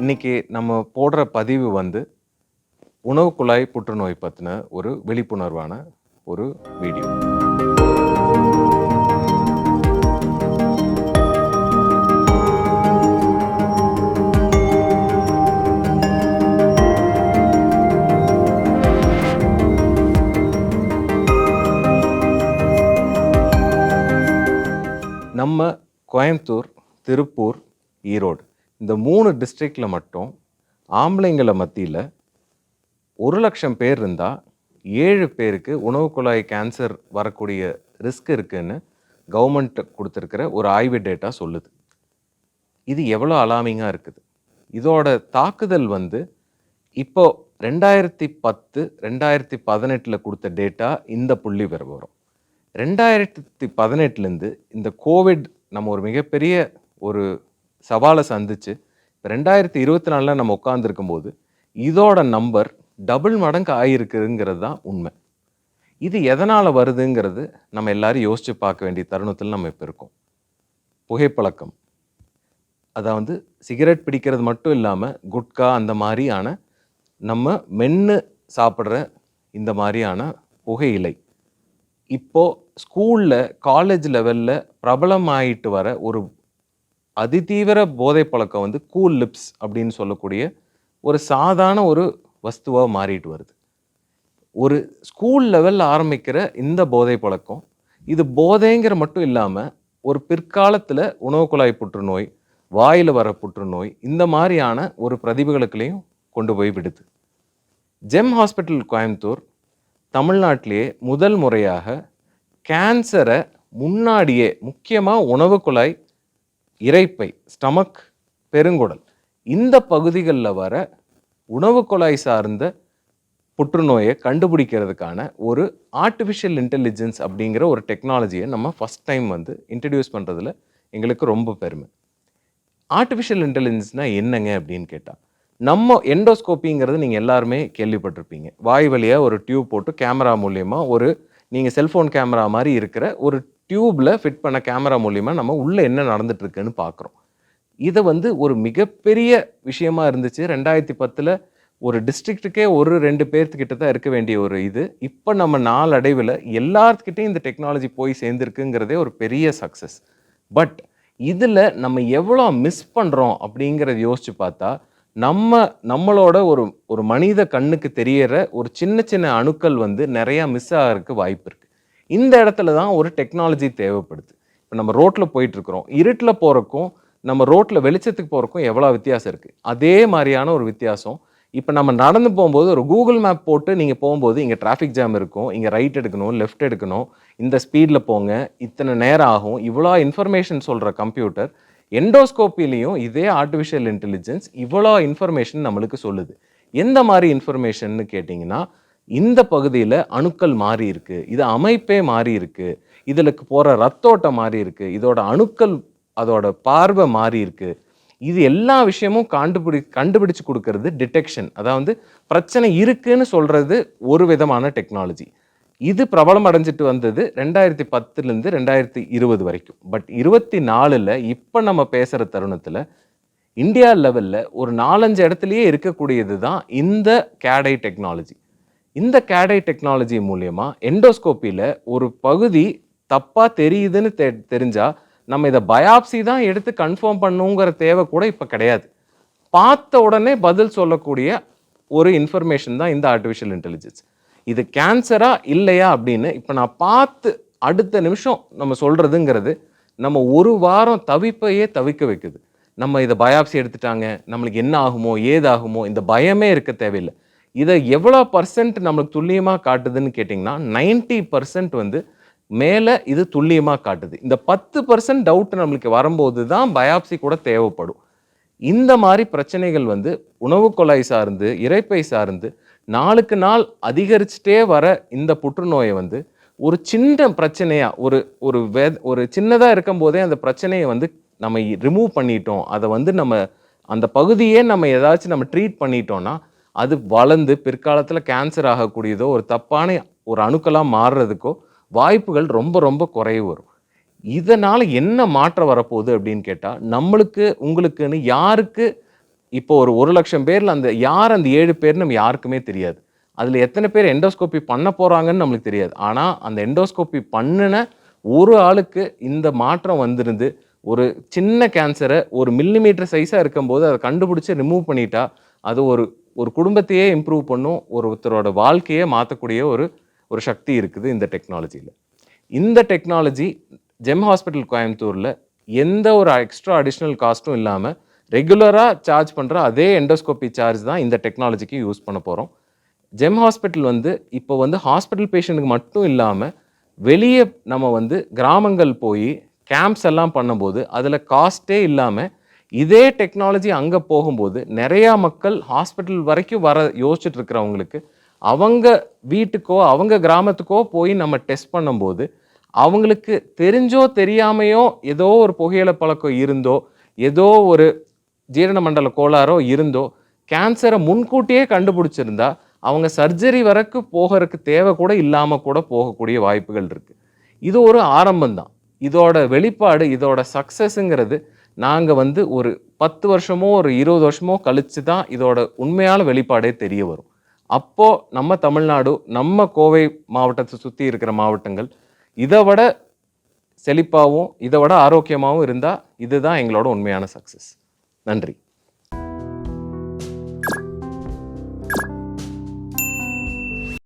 இன்னைக்கு நம்ம போடுற பதிவு வந்து உணவு குழாய் புற்றுநோய் பற்றின ஒரு விழிப்புணர்வான ஒரு வீடியோ. நம்ம கோயம்புத்தூர் திருப்பூர் ஈரோடு. இந்த மூணு டிஸ்ட்ரிக்டில் மட்டும் ஆம்பளைங்களை மத்தியில் ஒரு லட்சம் பேர் இருந்தால் ஏழு பேருக்கு உணவு குழாய் கேன்சர் வரக்கூடிய ரிஸ்க் இருக்குதுன்னு கவர்மெண்ட் கொடுத்துருக்கிற ஒரு ஆய்வு டேட்டா சொல்லுது. இது எவ்வளோ அலாமிங்காக இருக்குது. இதோட தாக்குதல் வந்து இப்போ ரெண்டாயிரத்தி பத்து ரெண்டாயிரத்தி பதினெட்டில் கொடுத்த டேட்டா இந்த புள்ளி பெற வரும். ரெண்டாயிரத்தி பதினெட்டுலேருந்து இந்த கோவிட் நம்ம ஒரு மிகப்பெரிய ஒரு சவாலை சந்திச்சு இப்போ ரெண்டாயிரத்தி இருபத்தி நாலில் நம்ம உட்காந்துருக்கும் போது இதோட நம்பர் டபுள் மடங்கு ஆகிருக்குங்கிறது தான் உண்மை. இது எதனால் வருதுங்கிறது நம்ம எல்லாரும் யோசித்து பார்க்க வேண்டிய தருணத்தில் நம்ம இப்போ இருக்கோம். புகைப்பழக்கம். அதாவது சிகரெட் பிடிக்கிறது மட்டும் இல்லாமல் குட்கா அந்த மாதிரியான நம்ம மென்று சாப்பிட்ற இந்த மாதிரியான புகையிலை இப்போது ஸ்கூலில் காலேஜ் லெவலில் பிரபலமாயிட்டு வர ஒரு அதிதீவிர போதை பழக்கம் வந்து கூல் லிப்ஸ் அப்படின்னு சொல்லக்கூடிய ஒரு சாதாரண ஒரு வஸ்துவாக மாறிட்டு வருது. ஒரு ஸ்கூல் லெவலில் ஆரம்பிக்கிற இந்த போதை பழக்கம் இது போதைங்கிற மட்டும் இல்லாமல் ஒரு பிற்காலத்தில் உணவு குழாய் புற்றுநோய் வாயில் வர புற்றுநோய் இந்த மாதிரியான ஒரு பிரதிபலுக்குள்ளேயும் கொண்டு போய் விடுது. ஜெம் ஹாஸ்பிட்டல் கோயம்புத்தூர் தமிழ்நாட்டிலேயே முதல் முறையாக கேன்சரை முன்னாடியே முக்கியமாக உணவு குழாய் இறைப்பை ஸ்டமக் பெருங்குடல் இந்த பகுதிகளில் வர உணவு குழாய் சார்ந்த புற்றுநோயை கண்டுபிடிக்கிறதுக்கான ஒரு ஆர்டிஃபிஷியல் இன்டெலிஜென்ஸ் அப்படிங்கிற ஒரு டெக்னாலஜியை நம்ம ஃபஸ்ட் டைம் வந்து இன்ட்ரடியூஸ் பண்ணுறதுல எங்களுக்கு ரொம்ப பெருமை. ஆர்டிஃபிஷியல் இன்டெலிஜென்ஸ்னால் என்னங்க அப்படின்னு கேட்டால் நம்ம எண்டோஸ்கோப்பிங்கிறது நீங்கள் எல்லாருமே கேள்விப்பட்டிருப்பீங்க. வாய் வழியாக ஒரு டியூப் போட்டு கேமரா மூலியமாக ஒரு நீங்கள் செல்ஃபோன் கேமரா மாதிரி இருக்கிற ஒரு டியூப்பில் ஃபிட் பண்ண கேமரா மூலியமாக நம்ம உள்ளே என்ன நடந்துட்டுருக்குன்னு பார்க்குறோம் இதை வந்து ஒரு மிகப்பெரிய விஷயமா இருந்துச்சு. ரெண்டாயிரத்தி பத்தில் ஒரு டிஸ்ட்ரிக்ட்டுக்கே ஒரு ரெண்டு பேர்த்துக்கிட்ட தான் இருக்க வேண்டிய ஒரு இது. இப்போ நம்ம நாளடைவில் எல்லாத்துக்கிட்டையும் இந்த டெக்னாலஜி போய் சேர்ந்துருக்குங்கிறதே ஒரு பெரிய சக்ஸஸ் பட் இதில் நம்ம எவ்வளோ மிஸ் பண்ணுறோம் அப்படிங்கிறத யோசித்து பார்த்தா நம்ம நம்மளோட ஒரு ஒரு மனித கண்ணுக்கு தெரியற ஒரு சின்ன சின்ன அணுக்கள் வந்து நிறையா மிஸ் ஆகிறதுக்கு வாய்ப்பு இருக்குது இந்த இடத்துல தான் ஒரு டெக்னாலஜி தேவைப்படுது. இப்போ நம்ம ரோட்டில் போயிட்டுருக்குறோம். இருட்டில் போகிறக்கும் நம்ம ரோட்டில் வெளிச்சத்துக்கு போகிறக்கும் எவ்வளோ வித்தியாசம் இருக்குது அதே மாதிரியான ஒரு வித்தியாசம். இப்போ நம்ம நடந்து போகும்போது ஒரு கூகுள் மேப் போட்டு நீங்கள் போகும்போது இங்கே டிராஃபிக் ஜாம் இருக்கும். இங்கே ரைட் எடுக்கணும் லெஃப்ட் எடுக்கணும். இந்த ஸ்பீடில் போங்க. இத்தனை நேரம் ஆகும். இவ்வளோ இன்ஃபர்மேஷன் சொல்கிற கம்ப்யூட்டர் எண்டோஸ்கோப்பிலையும் இதே ஆர்டிஃபிஷியல் இன்டெலிஜென்ஸ் இவ்வளோ இன்ஃபர்மேஷன் நம்மளுக்கு சொல்லுது. எந்த மாதிரி இன்ஃபர்மேஷன்னு கேட்டிங்கன்னா இந்த பகுதியில் அணுக்கள் மாறி இருக்கு இது அமைப்பே மாறி இருக்கு இதில் போகிற ரத்தோட்டம் மாறி இருக்கு இதோட அணுக்கள் அதோட பார்வை மாறி இருக்கு. இது எல்லா விஷயமும் கண்டுபிடி கண்டுபிடிச்சு கொடுக்கறது டிடெக்ஷன் அதாவது பிரச்சனை இருக்குன்னு சொல்கிறது ஒரு விதமான டெக்னாலஜி இது பிரபலம் அடைஞ்சிட்டு வந்தது ரெண்டாயிரத்தி பத்துலேருந்து ரெண்டாயிரத்தி இருபது வரைக்கும். பட் இருபத்தி நாலில் இப்போ நம்ம பேசுகிற தருணத்தில் இந்தியா லெவலில் ஒரு நாலஞ்சு இடத்துலையே இருக்கக்கூடியது தான் இந்த கேடை டெக்னாலஜி இந்த கேடை டெக்னாலஜி மூலயமா எண்டோஸ்கோப்பியில் ஒரு பகுதி தப்பாக தெரியுதுன்னு தெ தெரிஞ்சால் நம்ம இதை பயாப்சி தான் எடுத்து கன்ஃபார்ம் பண்ணுங்கிற தேவை கூட இப்போ கிடையாது. பார்த்த உடனே பதில் சொல்லக்கூடிய ஒரு இன்ஃபர்மேஷன் தான் இந்த ஆர்டிஃபிஷியல் இன்டெலிஜென்ஸ் இது கேன்சரா இல்லையா அப்படின்னு இப்போ நான் பார்த்து அடுத்த நிமிஷம் நம்ம சொல்கிறதுங்கிறது நம்ம ஒரு வாரம் தவிப்பையே தவிக்க வைக்குது. நம்ம இதை பயாப்சி எடுத்துட்டாங்க நம்மளுக்கு என்ன ஆகுமோ ஏதாகுமோ இந்த பயமே இருக்க தேவையில்லை. இதை எவ்வளோ பர்சன்ட் நம்மளுக்கு துல்லியமாக காட்டுதுன்னு கேட்டிங்கன்னா நைன்ட்டி பர்சன்ட் வந்து மேலே இது துல்லியமாக காட்டுது. இந்த பத்து பர்சன்ட் டவுட் நம்மளுக்கு வரும்போது தான் பயாப்சி கூட தேவைப்படும். இந்த மாதிரி பிரச்சனைகள் வந்து உணவு குழாய் சார்ந்து இறைப்பை சார்ந்து நாளுக்கு நாள் அதிகரிச்சுட்டே வர இந்த புற்றுநோயை வந்து ஒரு சின்ன பிரச்சனையாக ஒரு ஒரு வே ஒரு சின்னதாக இருக்கும் போதே அந்த பிரச்சனையை வந்து நம்ம ரிமூவ் பண்ணிட்டோம். அதை வந்து நம்ம அந்த பகுதியே நம்ம ஏதாச்சும் நம்ம ட்ரீட் பண்ணிட்டோம்னா அது வளர்ந்து பிற்காலத்தில் கேன்சர் ஆகக்கூடியதோ ஒரு தப்பான ஒரு அணுக்களாக மாறுறதுக்கோ வாய்ப்புகள் ரொம்ப ரொம்ப குறைவு வரும். இதனால் என்ன மாற்றம் வரப்போகுது அப்படின்னு கேட்டால் நம்மளுக்கு உங்களுக்குன்னு யாருக்கு இப்போ ஒரு ஒரு லட்சம் பேரில் அந்த யார் அந்த ஏழு பேர் நம்ம யாருக்குமே தெரியாது. அதில் எத்தனை பேர் எண்டோஸ்கோப்பி பண்ண போகிறாங்கன்னு நம்மளுக்கு தெரியாது. ஆனால் அந்த எண்டோஸ்கோப்பி பண்ணின ஒரு ஆளுக்கு இந்த மாற்றம் வந்திருந்து ஒரு சின்ன கேன்சரை ஒரு மில்லிமீட்டர் சைஸாக இருக்கும்போது அதை கண்டுபிடிச்சி ரிமூவ் பண்ணிட்டா அது ஒரு ஒரு குடும்பத்தையே இம்ப்ரூவ் பண்ணும் ஒருத்தரோட வாழ்க்கையே மாற்றக்கூடிய ஒரு ஒரு சக்தி இருக்குது இந்த டெக்னாலஜியில் இந்த டெக்னாலஜி ஜெம் ஹாஸ்பிட்டல் கோயம்புத்தூரில் எந்த ஒரு எக்ஸ்ட்ரா அடிஷ்னல் காஸ்ட்டும் இல்லாமல் ரெகுலராக சார்ஜ் பண்ணுற அதே எண்டோஸ்கோபி சார்ஜ் தான் இந்த டெக்னாலஜிக்கு யூஸ் பண்ண போகிறோம் ஜெம் ஹாஸ்பிட்டல் வந்து இப்போ வந்து ஹாஸ்பிட்டல் பேஷண்ட்டுக்கு மட்டும் இல்லாமல் வெளியே நம்ம வந்து கிராமங்கள் போய் கேம்ப்ஸ் எல்லாம் பண்ணும்போது அதில் காஸ்ட்டே இல்லாமல் இதே டெக்னாலஜி அங்கே போகும்போது நிறையா மக்கள் ஹாஸ்பிட்டல் வரைக்கும் வர யோசிச்சுட்டு இருக்கிறவங்களுக்கு அவங்க வீட்டுக்கோ அவங்க கிராமத்துக்கோ போய் நம்ம டெஸ்ட் பண்ணும்போது அவங்களுக்கு தெரிஞ்சோ தெரியாமையோ ஏதோ ஒரு புகையில பழக்கம் இருந்தோ ஏதோ ஒரு ஜீரண மண்டல கோளாறோ இருந்தோ கேன்சரை முன்கூட்டியே கண்டுபிடிச்சிருந்தா அவங்க சர்ஜரி வரைக்கும் போகிறதுக்கு தேவை கூட இல்லாமல் கூட போகக்கூடிய வாய்ப்புகள் இருக்குது இது ஒரு ஆரம்பம் தான் இதோட வெளிப்பாடு இதோட சக்ஸஸுங்கிறது நாங்கள் வந்து ஒரு பத்து வருஷமோ ஒரு இருபது வருஷமோ கழிச்சு தான் இதோட உண்மையான வெளிப்பாடே தெரிய வரும். அப்போது நம்ம தமிழ்நாடு நம்ம கோவை மாவட்டத்தை சுற்றி இருக்கிற மாவட்டங்கள் இதை விட செழிப்பாகவும் இதை விட ஆரோக்கியமாகவும் இருந்தால் இதுதான் எங்களோட உண்மையான சக்ஸஸ் நன்றி.